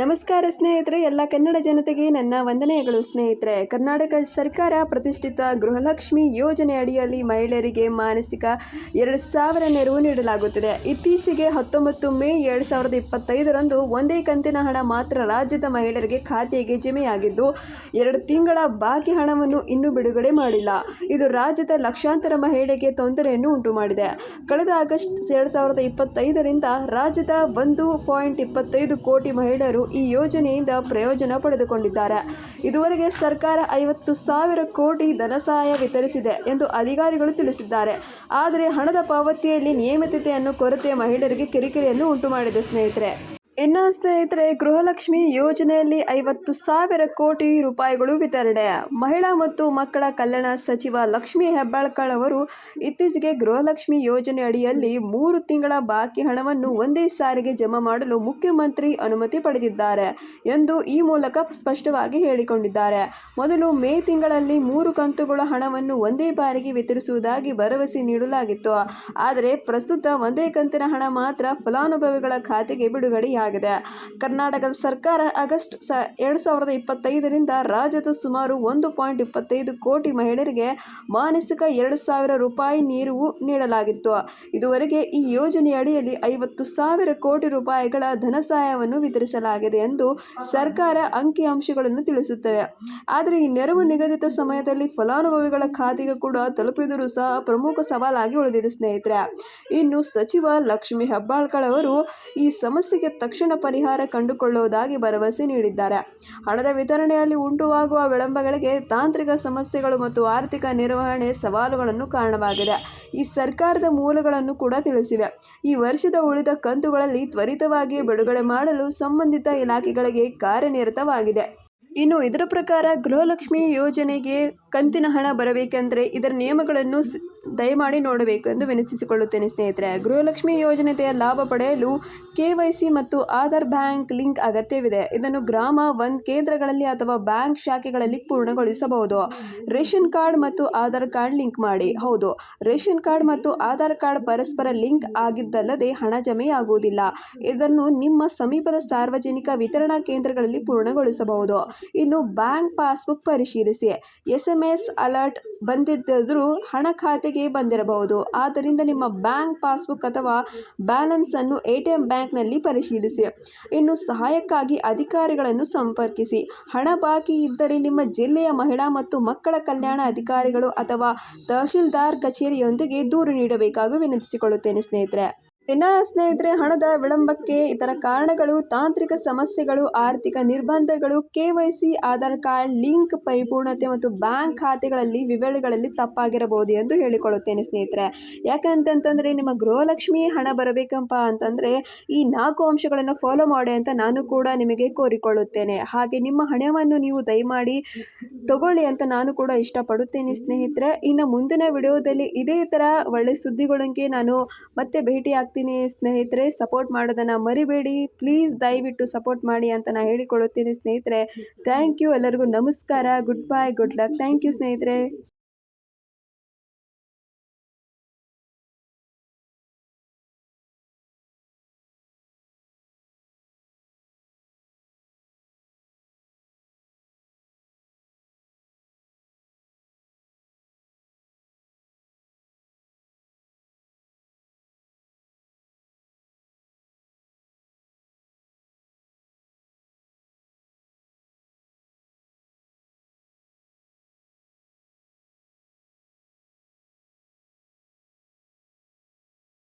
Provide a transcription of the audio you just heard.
ನಮಸ್ಕಾರ ಸ್ನೇಹಿತರೆ, ಎಲ್ಲ ಕನ್ನಡ ಜನತೆಗೆ ನನ್ನ ವಂದನೆಗಳು ಸ್ನೇಹಿತರೆ. ಕರ್ನಾಟಕ ಸರ್ಕಾರ ಪ್ರತಿಷ್ಠಿತ ಗೃಹಲಕ್ಷ್ಮಿ ಯೋಜನೆ ಅಡಿಯಲ್ಲಿ ಮಹಿಳೆಯರಿಗೆ ಮಾನಸಿಕ ಎರಡು ಸಾವಿರ ನೆರವು ನೀಡಲಾಗುತ್ತಿದೆ. ಇತ್ತೀಚೆಗೆ ಹತ್ತೊಂಬತ್ತು ಮೇ ಎರಡು ಸಾವಿರದ ಇಪ್ಪತ್ತೈದರಂದು ಒಂದೇ ಕಂತಿನ ಹಣ ಮಾತ್ರ ರಾಜ್ಯದ ಮಹಿಳೆಯರಿಗೆ ಖಾತೆಗೆ ಜಮೆಯಾಗಿದ್ದು, ಎರಡು ತಿಂಗಳ ಬಾಕಿ ಹಣವನ್ನು ಇನ್ನೂ ಬಿಡುಗಡೆ ಮಾಡಿಲ್ಲ. ಇದು ರಾಜ್ಯದ ಲಕ್ಷಾಂತರ ಮಹಿಳೆಗೆ ತೊಂದರೆಯನ್ನು ಉಂಟು ಮಾಡಿದೆ ಕಳೆದ ಆಗಸ್ಟ್ ಎರಡು ಸಾವಿರದ ಇಪ್ಪತ್ತೈದರಿಂದ ರಾಜ್ಯದ ಒಂದು ಪಾಯಿಂಟ್ ಇಪ್ಪತ್ತೈದು ಕೋಟಿ ಮಹಿಳೆಯರು ಈ ಯೋಜನೆಯಿಂದ ಪ್ರಯೋಜನ ಪಡೆದುಕೊಂಡಿದ್ದಾರೆ. ಇದುವರೆಗೆ ಸರ್ಕಾರ ಐವತ್ತು ಸಾವಿರ ಕೋಟಿ ಧನಸಹಾಯ ವಿತರಿಸಿದೆ ಎಂದು ಅಧಿಕಾರಿಗಳು ತಿಳಿಸಿದ್ದಾರೆ. ಆದರೆ ಹಣದ ಪಾವತಿಯಲ್ಲಿ ನಿಯಮಿತತೆಯನ್ನು ಕೊರತೆ ಮಹಿಳೆಯರಿಗೆ ಕಿರಿಕಿರಿಯನ್ನು ಉಂಟು ಮಾಡಿದೆ ಸ್ನೇಹಿತರೆ. ಇನ್ನು ಸ್ನೇಹಿತರೆ, ಗೃಹಲಕ್ಷ್ಮಿ ಯೋಜನೆಯಲ್ಲಿ ಐವತ್ತು ಸಾವಿರ ಕೋಟಿ ರೂಪಾಯಿಗಳು ವಿತರಣೆ. ಮಹಿಳಾ ಮತ್ತು ಮಕ್ಕಳ ಕಲ್ಯಾಣ ಸಚಿವ ಲಕ್ಷ್ಮೀ ಹೆಬ್ಬಾಳ್ಕರ್ ಅವರು ಇತ್ತೀಚೆಗೆ ಗೃಹಲಕ್ಷ್ಮಿ ಯೋಜನೆ ಅಡಿಯಲ್ಲಿ ಮೂರು ತಿಂಗಳ ಬಾಕಿ ಹಣವನ್ನು ಒಂದೇ ಸಾರಿಗೆ ಜಮಾ ಮಾಡಲು ಮುಖ್ಯಮಂತ್ರಿ ಅನುಮತಿ ಪಡೆದಿದ್ದಾರೆ ಎಂದು ಈ ಮೂಲಕ ಸ್ಪಷ್ಟವಾಗಿ ಹೇಳಿಕೊಂಡಿದ್ದಾರೆ. ಮೊದಲು ಮೇ ತಿಂಗಳಲ್ಲಿ ಮೂರು ಕಂತುಗಳ ಹಣವನ್ನು ಒಂದೇ ಬಾರಿಗೆ ವಿತರಿಸುವುದಾಗಿ ಭರವಸೆ ನೀಡಲಾಗಿತ್ತು. ಆದರೆ ಪ್ರಸ್ತುತ ಒಂದೇ ಕಂತಿನ ಹಣ ಮಾತ್ರ ಫಲಾನುಭವಿಗಳ ಖಾತೆಗೆ ಬಿಡುಗಡೆಯಾಗಿದೆ. ಕರ್ನಾಟಕದ ಸರ್ಕಾರ ಆಗಸ್ಟ್ ಸ, ಎರಡು ಸಾವಿರದ ಇಪ್ಪತ್ತೈದರಿಂದ ರಾಜ್ಯದ ಸುಮಾರು ಒಂದು ಪಾಯಿಂಟ್ ಇಪ್ಪತ್ತೈದು ಕೋಟಿ ಮಹಿಳೆಯರಿಗೆ ಮಾನಸಿಕ ಎರಡು ಸಾವಿರ ರೂಪಾಯಿ ನೀರು ನೀಡಲಾಗಿತ್ತು. ಇದುವರೆಗೆ ಈ ಯೋಜನೆಯ ಅಡಿಯಲ್ಲಿ ಐವತ್ತು ಸಾವಿರ ಕೋಟಿ ರೂಪಾಯಿಗಳ ಧನ ಸಹಾಯವನ್ನು ವಿತರಿಸಲಾಗಿದೆ ಎಂದು ಸರ್ಕಾರ ಅಂಕಿಅಂಶಗಳನ್ನು ತಿಳಿಸುತ್ತವೆ. ಆದರೆ ಈ ನೆರವು ನಿಗದಿತ ಸಮಯದಲ್ಲಿ ಫಲಾನುಭವಿಗಳ ಖಾತೆಗೆ ಕೂಡ ತಲುಪಿದರೂ ಸಹ ಪ್ರಮುಖ ಸವಾಲಾಗಿ ಉಳಿದಿದೆ ಸ್ನೇಹಿತರೆ. ಇನ್ನು ಸಚಿವ ಲಕ್ಷ್ಮಿ ಹೆಬ್ಬಾಳ್ಕರ್ ಅವರು ಈ ಸಮಸ್ಯೆಗೆ ತಕ್ಷಣ ಪರಿಹಾರ ಕಂಡುಕೊಳ್ಳುವುದಾಗಿ ಭರವಸೆ ನೀಡಿದ್ದಾರೆ. ಹಣದ ವಿತರಣೆಯಲ್ಲಿ ಉಂಟುವಾಗುವ ವಿಳಂಬಗಳಿಗೆ ತಾಂತ್ರಿಕ ಸಮಸ್ಯೆಗಳು ಮತ್ತು ಆರ್ಥಿಕ ನಿರ್ವಹಣೆ ಸವಾಲುಗಳನ್ನು ಕಾರಣವಾಗಿದೆ. ಈ ಸರ್ಕಾರದ ಮೂಲಗಳನ್ನು ಕೂಡ ತಿಳಿಸಿವೆ. ಈ ವರ್ಷದ ಉಳಿದ ಕಂತುಗಳಲ್ಲಿ ತ್ವರಿತವಾಗಿ ಬಿಡುಗಡೆ ಮಾಡಲು ಸಂಬಂಧಿತ ಇಲಾಖೆಗಳಿಗೆ ಕಾರ್ಯನಿರತವಾಗಿದೆ. ಇನ್ನು ಇದರ ಪ್ರಕಾರ ಗೃಹಲಕ್ಷ್ಮಿ ಯೋಜನೆಗೆ ಕಂತಿನ ಹಣ ಬರಬೇಕೆಂದರೆ ಇದರ ನಿಯಮಗಳನ್ನು ದಯಮಾಡಿ ನೋಡಬೇಕು ಎಂದು ವಿನಂತಿಸಿಕೊಳ್ಳುತ್ತೇನೆ ಸ್ನೇಹಿತರೆ. ಗೃಹಲಕ್ಷ್ಮಿ ಯೋಜನೆಯ ಲಾಭ ಪಡೆಯಲು ಕೆ ವೈ ಸಿ ಮತ್ತು ಆಧಾರ್ ಬ್ಯಾಂಕ್ ಲಿಂಕ್ ಅಗತ್ಯವಿದೆ. ಇದನ್ನು ಗ್ರಾಮ ಒನ್ ಕೇಂದ್ರಗಳಲ್ಲಿ ಅಥವಾ ಬ್ಯಾಂಕ್ ಶಾಖೆಗಳಲ್ಲಿ ಪೂರ್ಣಗೊಳಿಸಬಹುದು. ರೇಷನ್ ಕಾರ್ಡ್ ಮತ್ತು ಆಧಾರ್ ಕಾರ್ಡ್ ಲಿಂಕ್ ಮಾಡಿ. ಹೌದು, ರೇಷನ್ ಕಾರ್ಡ್ ಮತ್ತು ಆಧಾರ್ ಕಾರ್ಡ್ ಪರಸ್ಪರ ಲಿಂಕ್ ಆಗಿದ್ದಲ್ಲದೆ ಹಣ ಜಮೆಯಾಗುವುದಿಲ್ಲ. ಇದನ್ನು ನಿಮ್ಮ ಸಮೀಪದ ಸಾರ್ವಜನಿಕ ವಿತರಣಾ ಕೇಂದ್ರಗಳಲ್ಲಿ ಪೂರ್ಣಗೊಳಿಸಬಹುದು. ಇನ್ನು ಬ್ಯಾಂಕ್ ಪಾಸ್ಬುಕ್ ಪರಿಶೀಲಿಸಿ. ಎಸ್ ಎಂ ಎಸ್ ಅಲರ್ಟ್ ಬಂದಿದ್ದರೂ ಹಣ ಖಾತೆಗೆ ಬಂದಿರಬಹುದು. ಆದ್ದರಿಂದ ನಿಮ್ಮ ಬ್ಯಾಂಕ್ ಪಾಸ್ಬುಕ್ ಅಥವಾ ಬ್ಯಾಲೆನ್ಸನ್ನು ಎ ಟಿ ಎಂ ಬ್ಯಾಂಕ್ನಲ್ಲಿ ಪರಿಶೀಲಿಸಿ. ಇನ್ನು ಸಹಾಯಕ್ಕಾಗಿ ಅಧಿಕಾರಿಗಳನ್ನು ಸಂಪರ್ಕಿಸಿ. ಹಣ ಬಾಕಿ ಇದ್ದರೆ ನಿಮ್ಮ ಜಿಲ್ಲೆಯ ಮಹಿಳಾ ಮತ್ತು ಮಕ್ಕಳ ಕಲ್ಯಾಣ ಅಧಿಕಾರಿಗಳು ಅಥವಾ ತಹಶೀಲ್ದಾರ್ ಕಚೇರಿಯೊಂದಿಗೆ ದೂರು ನೀಡಬೇಕಾಗಿ ವಿನಂತಿಸಿಕೊಳ್ಳುತ್ತೇನೆ ಸ್ನೇಹಿತರೆ. ಇನ್ನು ಸ್ನೇಹಿತರೆ, ಹಣದ ವಿಳಂಬಕ್ಕೆ ಇತರ ಕಾರಣಗಳು, ತಾಂತ್ರಿಕ ಸಮಸ್ಯೆಗಳು, ಆರ್ಥಿಕ ನಿರ್ಬಂಧಗಳು, K Y C, Aadhaar card link ಪರಿಪೂರ್ಣತೆ ಮತ್ತು ಬ್ಯಾಂಕ್ ಖಾತೆಗಳಲ್ಲಿ ವಿವರಗಳಲ್ಲಿ ತಪ್ಪಾಗಿರಬಹುದು ಎಂದು ಹೇಳಿಕೊಳ್ಳುತ್ತೇನೆ ಸ್ನೇಹಿತರೆ. ಯಾಕಂತಂತಂದರೆ, ನಿಮ್ಮ ಗೃಹಲಕ್ಷ್ಮಿ ಹಣ ಬರಬೇಕಪ್ಪ ಅಂತಂದರೆ, ಈ ನಾಲ್ಕು ಅಂಶಗಳನ್ನು ಫಾಲೋ ಮಾಡಿ ಅಂತ ನಾನು ಕೂಡ ನಿಮಗೆ ಕೋರಿಕೊಳ್ಳುತ್ತೇನೆ. ಹಾಗೆ ನಿಮ್ಮ ಹಣವನ್ನು ನೀವು ದಯಮಾಡಿ ತಗೊಳ್ಳಿ ಅಂತ ನಾನು ಕೂಡ ಇಷ್ಟಪಡುತ್ತೇನೆ ಸ್ನೇಹಿತರೆ. ಇನ್ನು ಮುಂದಿನ ವಿಡಿಯೋದಲ್ಲಿ ಇದೇ ಥರ ಒಳ್ಳೆ ಸುದ್ದಿಗಳಿಗೆ ನಾನು ಮತ್ತೆ ಭೇಟಿ ಆಗ್ತೀನಿ ಸ್ನೇಹಿತರೆ ಸಪೋರ್ಟ್ ಮಾಡೋದನ್ನು ಮರಿಬೇಡಿ. ಪ್ಲೀಸ್ ದಯವಿಟ್ಟು ಸಪೋರ್ಟ್ ಮಾಡಿ ಅಂತ ನಾನು ಹೇಳಿಕೊಳ್ಳುತ್ತೀನಿ ಸ್ನೇಹಿತರೆ. ಥ್ಯಾಂಕ್ ಯು ಎಲ್ಲರಿಗೂ ನಮಸ್ಕಾರ. Goodbye good luck thank you ಸ್ನೇಹಿತರೆ.